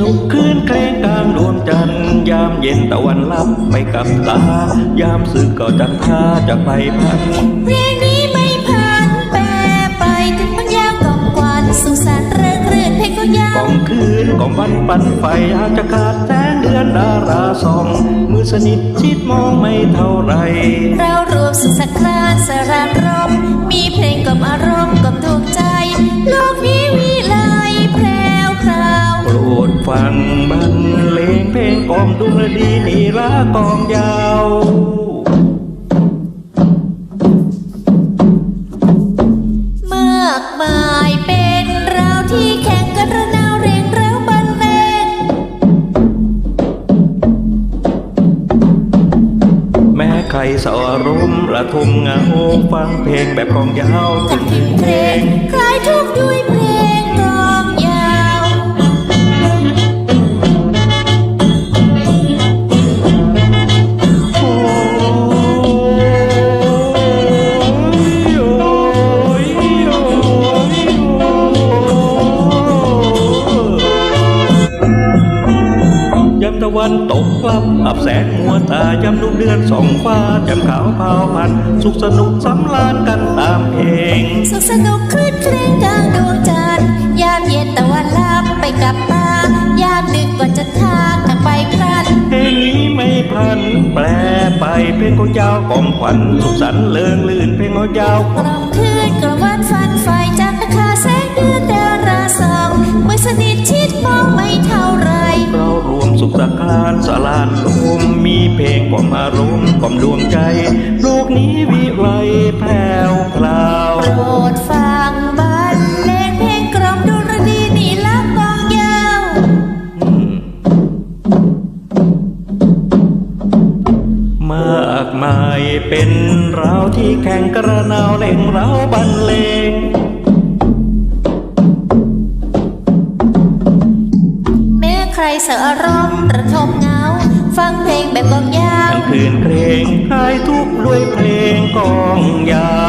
นเคลงกลางดวงจันทร์ยามเย็นตะวันลับไปกับตา ยามสึกก็จันทราจะไปพันเพลงนี้ไม่ผ่านแปรไปถึงบางยาวกองกวานสุขสันต์เรื่นรื่นเพลงก็ยากวองคืนกองวันปันไฟอาจจะขาดแสงเดือนดาราส่อง มือสนิทชิดมองไม่เท่าไหรเรารวมสุขสันต์คลานสรานรมมีเพลงกล่อมอารมณ์ ดุลดีนีลากองยาวมากมายเป็นเราที่แข่งกันระนาวเรียงเร้าบันเลงแม้ใครสอรมระทมเหงาโฟังเพลงแบบกองยาวกับพิมพ์เพลงคลายทุกข์ด้วย ยามตะวันตกลับอับแสงมัวตายามลูกเดือนสองฟ้าจ่มขาวพาวพัน สุขสนุกสำราญกันตามเพลง สุขสนุกคืนเครงกลางดวงจันทร์ยามเย็นตะวันลับไปกับตายามดึกก็จะทางกันไปพลันเพลงนี้ไม่พัน แปลไปเพลงของเจ้ากองขวัญสุขสันต์เลิงลื่นเพลงของเจ้ากล่อมคืนานสลานรวมมีเพลงกล่อมอารมณ์กล่อมดวงใจ โลกนี้วิไลแผ่วพราวโปรดฟังบรรเลงเพลงกล่อมดุลดีนี่ละกองยาวอืมมากมายเป็นเราที่แข่งกระนาวเล่งเราบรรเลงแม้ใครเสออารมณ์ระทมเหงา ฟังเพลงแบบกองยาว ทั้งคืนเพลงคลายทุกข์ด้วยเพลงกองยา